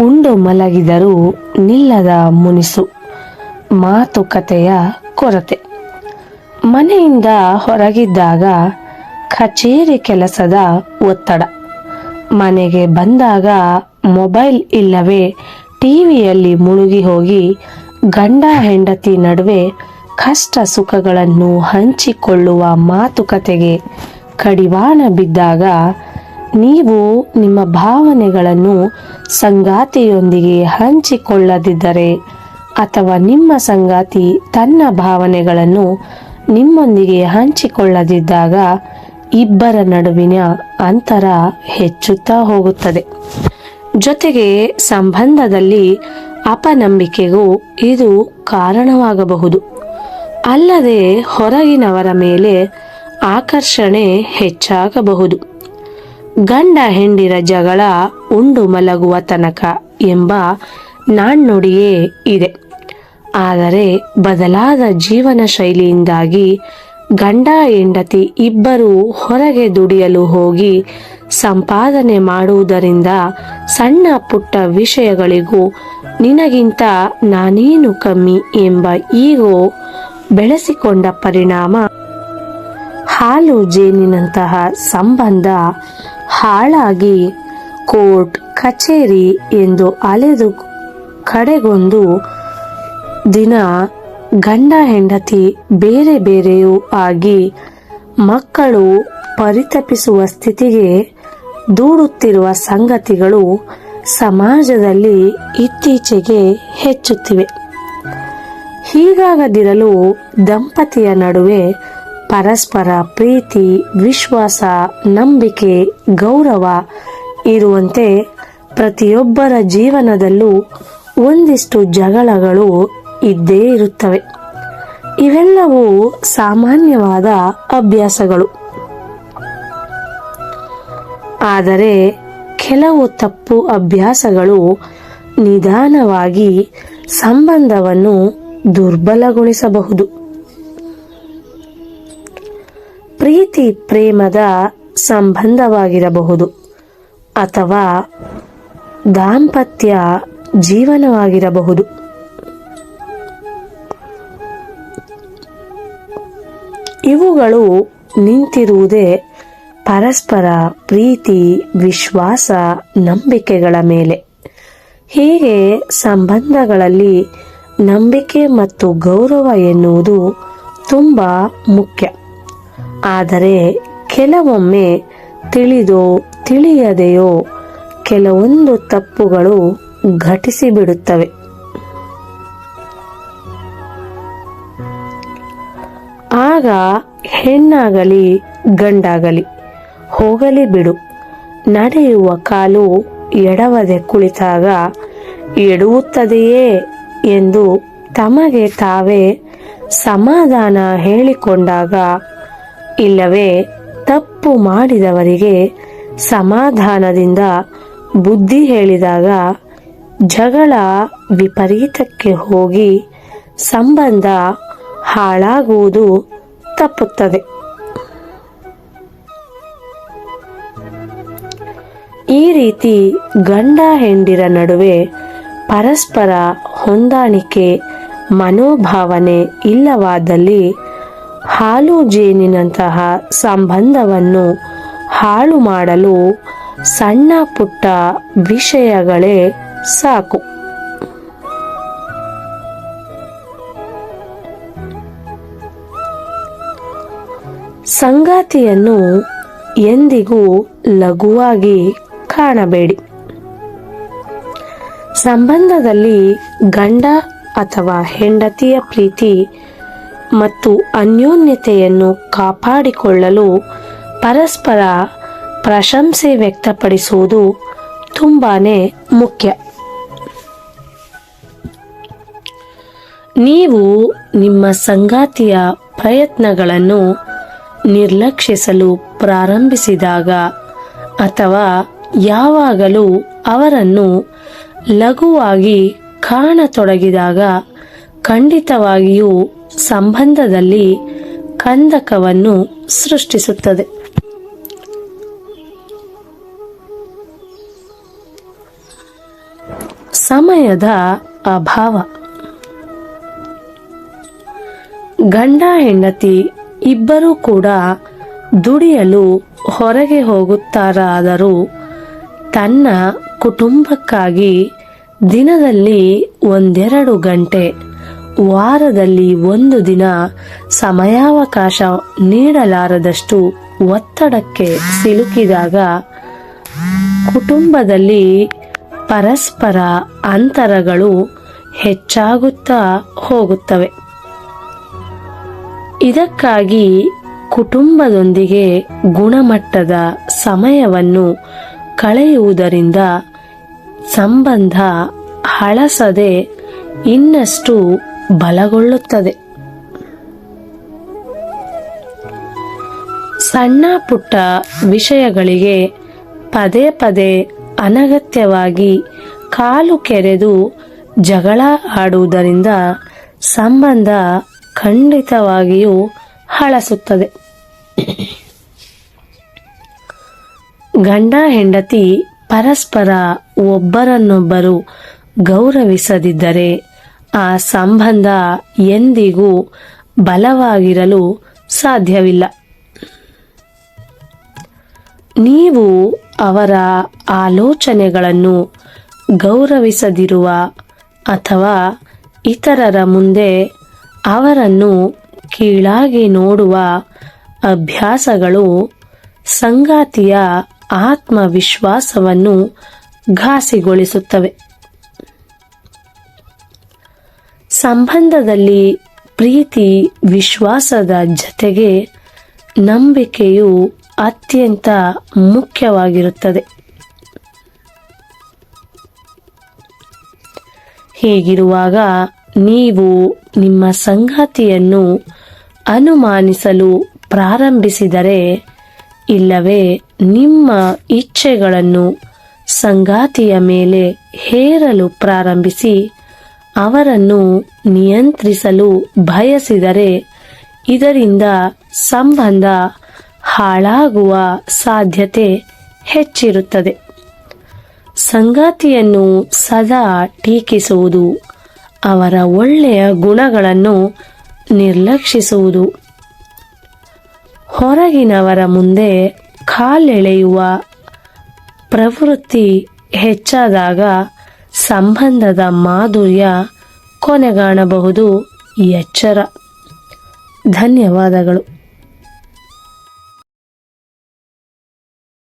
ಉಂಡು ಮಲಗಿದರೂ ನಿಲ್ಲದ ಮುನಿಸು. ಮಾತುಕತೆಯ ಕೊರತೆ. ಮನೆಯಿಂದ ಹೊರಗಿದ್ದಾಗ ಕಚೇರಿ ಕೆಲಸದ ಒತ್ತಡ. ಮನೆಗೆ ಬಂದಾಗ ಮೊಬೈಲ್ ಇಲ್ಲವೇ ಟಿವಿಯಲ್ಲಿ ಮುಳುಗಿ ಹೋಗಿ ಗಂಡ ಹೆಂಡತಿ ನಡುವೆ ಕಷ್ಟ ಸುಖಗಳನ್ನು ಹಂಚಿಕೊಳ್ಳುವ ಮಾತುಕತೆಗೆ ಕಡಿವಾಣ ಬಿದ್ದಾಗ ನೀವು ನಿಮ್ಮ ಭಾವನೆಗಳನ್ನು ಸಂಗಾತಿಯೊಂದಿಗೆ ಹಂಚಿಕೊಳ್ಳದಿದ್ದರೆ ಅಥವಾ ನಿಮ್ಮ ಸಂಗಾತಿ ತನ್ನ ಭಾವನೆಗಳನ್ನು ನಿಮ್ಮೊಂದಿಗೆ ಹಂಚಿಕೊಳ್ಳದಿದ್ದಾಗ ಇಬ್ಬರ ನಡುವಿನ ಅಂತರ ಹೆಚ್ಚುತ್ತಾ ಹೋಗುತ್ತದೆ. ಜೊತೆಗೆ ಸಂಬಂಧದಲ್ಲಿ ಅಪನಂಬಿಕೆಗೂ ಇದು ಕಾರಣವಾಗಬಹುದು. ಅಲ್ಲದೆ ಹೊರಗಿನವರ ಮೇಲೆ ಆಕರ್ಷಣೆ ಹೆಚ್ಚಾಗಬಹುದು. ಗಂಡ ಹೆಂಡಿರ ಜಗಳ ಉಂಡು ಮಲಗುವ ತನಕ ಎಂಬ ನಾಣ್ಣುಡಿಯೇ ಇದೆ. ಆದರೆ ಬದಲಾದ ಜೀವನ ಶೈಲಿಯಿಂದಾಗಿ ಗಂಡ ಹೆಂಡತಿ ಇಬ್ಬರೂ ಹೊರಗೆ ದುಡಿಯಲು ಹೋಗಿ ಸಂಪಾದನೆ ಮಾಡುವುದರಿಂದ ಸಣ್ಣ ಪುಟ್ಟ ವಿಷಯಗಳಿಗೂ ನಿನಗಿಂತ ನಾನೇನು ಕಮ್ಮಿ ಎಂಬ ಈಗೋ ಬೆಳೆಸಿಕೊಂಡ ಪರಿಣಾಮ. ಹಾಲು ಜೇನಿನಂತಹ ಸಂಬಂಧ ಹಾಳಾಗಿ ಕೋರ್ಟ್, ಕಚೇರಿ ಎಂದು ಅಲೆದು ಕಡೆಗೊಂದು ದಿನ ಗಂಡ ಹೆಂಡತಿ ಬೇರೆ ಬೇರೆಯೂ ಆಗಿ ಮಕ್ಕಳು ಪರಿತಪಿಸುವ ಸ್ಥಿತಿಗೆ ದೂಡುತ್ತಿರುವ ಸಂಗತಿಗಳು ಸಮಾಜದಲ್ಲಿ ಇತ್ತೀಚೆಗೆ ಹೆಚ್ಚುತ್ತಿವೆ. ಹೀಗಾಗದಿರಲು ದಂಪತಿಯ ನಡುವೆ ಪರಸ್ಪರ ಪ್ರೀತಿ, ವಿಶ್ವಾಸ, ನಂಬಿಕೆ, ಗೌರವ ಇರುವಂತೆ ಪ್ರತಿಯೊಬ್ಬರ ಜೀವನದಲ್ಲೂ ಒಂದಿಷ್ಟು ಜಗಳಗಳು ಇದ್ದೇ ಇರುತ್ತವೆ. ಇವೆಲ್ಲವೂ ಸಾಮಾನ್ಯವಾದ ಅಭ್ಯಾಸಗಳು. ಆದರೆ ಕೆಲವು ತಪ್ಪು ಅಭ್ಯಾಸಗಳು ನಿಧಾನವಾಗಿ ಸಂಬಂಧವನ್ನು ದುರ್ಬಲಗೊಳಿಸಬಹುದು. ಪ್ರೀತಿ ಪ್ರೇಮದ ಸಂಬಂಧವಾಗಿರಬಹುದು ಅಥವಾ ದಾಂಪತ್ಯ ಜೀವನವಾಗಿರಬಹುದು. ಇವುಗಳು ನಿಂತಿರುವುದೇ ಪರಸ್ಪರ ಪ್ರೀತಿ, ವಿಶ್ವಾಸ, ನಂಬಿಕೆಗಳ ಮೇಲೆ. ಹೀಗೆ ಸಂಬಂಧಗಳಲ್ಲಿ ನಂಬಿಕೆ ಮತ್ತು ಗೌರವ ಎನ್ನುವುದು ತುಂಬಾ ಮುಖ್ಯ. ಆದರೆ ಕೆಲವೊಮ್ಮೆ ತಿಳಿದೋ ತಿಳಿಯದೆಯೋ ಕೆಲವೊಂದು ತಪ್ಪುಗಳು ಘಟಿಸಿಬಿಡುತ್ತವೆ. ಆಗ ಹೆಣ್ಣಾಗಲಿ ಗಂಡಾಗಲಿ ಹೋಗಲಿ ಬಿಡು. ನಡೆಯುವ ಕಾಲು ಎಡವದೆ ಕುಳಿತಾಗ ಎಡುವುತ್ತದೆಯೇ ಎಂದು ತಮಗೆ ತಾವೇ ಸಮಾಧಾನ ಹೇಳಿಕೊಂಡಾಗ ಇಲ್ಲವೇ ತಪ್ಪು ಮಾಡಿದವರಿಗೆ ಸಮಾಧಾನದಿಂದ ಬುದ್ಧಿ ಹೇಳಿದಾಗ ಜಗಳ ವಿಪರೀತಕ್ಕೆ ಹೋಗಿ ಸಂಬಂಧ ಹಾಳಾಗುವುದು ತಪ್ಪುತ್ತದೆ. ಈ ರೀತಿ ಗಂಡ ಹೆಂಡಿರ ನಡುವೆ ಪರಸ್ಪರ ಹೊಂದಾಣಿಕೆ ಮನೋಭಾವನೆ ಇಲ್ಲವಾದಲ್ಲಿ ಹಾಲು ಜೇನಿನಂತಹ ಸಂಬಂಧವನ್ನು ಹಾಳು ಮಾಡಲು ಸಣ್ಣ ಪುಟ್ಟ ವಿಷಯಗಳೇ ಸಾಕು. ಸಂಗಾತಿಯನ್ನು ಎಂದಿಗೂ ಲಘುವಾಗಿ ಕಾಣಬೇಡಿ. ಸಂಬಂಧದಲ್ಲಿ ಗಂಡ ಅಥವಾ ಹೆಂಡತಿಯ ಪ್ರೀತಿ ಮತ್ತು ಅನ್ಯೋನ್ಯತೆಯನ್ನು ಕಾಪಾಡಿಕೊಳ್ಳಲು ಪರಸ್ಪರ ಪ್ರಶಂಸೆ ವ್ಯಕ್ತಪಡಿಸುವುದು ತುಂಬಾನೇ ಮುಖ್ಯ. ನೀವು ನಿಮ್ಮ ಸಂಗಾತಿಯ ಪ್ರಯತ್ನಗಳನ್ನು ನಿರ್ಲಕ್ಷಿಸಲು ಪ್ರಾರಂಭಿಸಿದಾಗ ಅಥವಾ ಯಾವಾಗಲೂ ಅವರನ್ನು ಲಘುವಾಗಿ ಕಾಣತೊಡಗಿದಾಗ ಖಂಡಿತವಾಗಿಯೂ ಸಂಬಂಧದಲ್ಲಿ ಕಂದಕವನ್ನು ಸೃಷ್ಟಿಸುತ್ತದೆ. ಸಮಯದ ಅಭಾವ. ಗಂಡ, ಹೆಂಡತಿ ಇಬ್ಬರೂ ಕೂಡ ದುಡಿಯಲು ಹೊರಗೆ ಹೋಗುತ್ತಾರಾದರೂ ತನ್ನ ಕುಟುಂಬಕ್ಕಾಗಿ ದಿನದಲ್ಲಿ ಒಂದೆರಡು ಗಂಟೆ ವಾರದಲ್ಲಿ ಒಂದು ದಿನ ಸಮಯಾವಕಾಶ ನೀಡಲಾರದಷ್ಟು ಒತ್ತಡಕ್ಕೆ ಸಿಲುಕಿದಾಗ ಕುಟುಂಬದಲ್ಲಿ ಪರಸ್ಪರ ಅಂತರಗಳು ಹೆಚ್ಚಾಗುತ್ತಾ ಹೋಗುತ್ತವೆ. ಇದಕ್ಕಾಗಿ ಕುಟುಂಬದೊಂದಿಗೆ ಗುಣಮಟ್ಟದ ಸಮಯವನ್ನು ಕಳೆಯುವುದರಿಂದ ಸಂಬಂಧ ಹಳಸದೆ ಇನ್ನಷ್ಟು ಬಲಗೊಳ್ಳುತ್ತದೆ. ಸಣ್ಣ ಪುಟ್ಟ ವಿಷಯಗಳಿಗೆ ಪದೇ ಪದೇ ಅನಗತ್ಯವಾಗಿ ಕಾಲು ಕೆರೆದು ಜಗಳ ಆಡುವುದರಿಂದ ಸಂಬಂಧ ಖಂಡಿತವಾಗಿಯೂ ಹಳಸುತ್ತದೆ. ಗಂಡ, ಹೆಂಡತಿ ಪರಸ್ಪರ ಒಬ್ಬರನ್ನೊಬ್ಬರು ಗೌರವಿಸದಿದ್ದರೆ ಆ ಸಂಬಂಧ ಎಂದಿಗೂ ಬಲವಾಗಿರಲು ಸಾಧ್ಯವಿಲ್ಲ. ನೀವು ಅವರ ಆಲೋಚನೆಗಳನ್ನು ಗೌರವಿಸದಿರುವ ಅಥವಾ ಇತರರ ಮುಂದೆ ಅವರನ್ನು ಕೀಳಾಗಿ ನೋಡುವ ಅಭ್ಯಾಸಗಳು ಸಂಗಾತಿಯ ಆತ್ಮವಿಶ್ವಾಸವನ್ನು ಘಾಸಿಗೊಳಿಸುತ್ತವೆ. ಸಂಬಂಧದಲ್ಲಿ ಪ್ರೀತಿ, ವಿಶ್ವಾಸದ ಜತೆಗೆ ನಂಬಿಕೆಯು ಅತ್ಯಂತ ಮುಖ್ಯವಾಗಿರುತ್ತದೆ. ಹೀಗಿರುವಾಗ ನೀವು ನಿಮ್ಮ ಸಂಗಾತಿಯನ್ನು ಅನುಮಾನಿಸಲು ಪ್ರಾರಂಭಿಸಿದರೆ, ಇಲ್ಲವೇ ನಿಮ್ಮ ಇಚ್ಛೆಗಳನ್ನು ಸಂಗಾತಿಯ ಮೇಲೆ ಹೇರಲು ಪ್ರಾರಂಭಿಸಿ ಅವರನ್ನು ನಿಯಂತ್ರಿಸಲು ಬಯಸಿದರೆ ಇದರಿಂದ ಸಂಬಂಧ ಹಾಳಾಗುವ ಸಾಧ್ಯತೆ ಹೆಚ್ಚಿರುತ್ತದೆ. ಸಂಗಾತಿಯನ್ನು ಸದಾ ಟೀಕಿಸುವುದು ಅವರ ಒಳ್ಳೆಯ ಗುಣಗಳನ್ನು ನಿರ್ಲಕ್ಷಿಸುವುದು. ಹೊರಗಿನವರ ಮುಂದೆ ಕಾಲೆಳೆಯುವ ಪ್ರವೃತ್ತಿ ಹೆಚ್ಚಾದಾಗ ಸಂಬಂಧದ ಮಾಧುರ್ಯ ಕೊನೆಗಾಣಬಹುದು ಎಚ್ಚರ ಧನ್ಯವಾದಗಳು.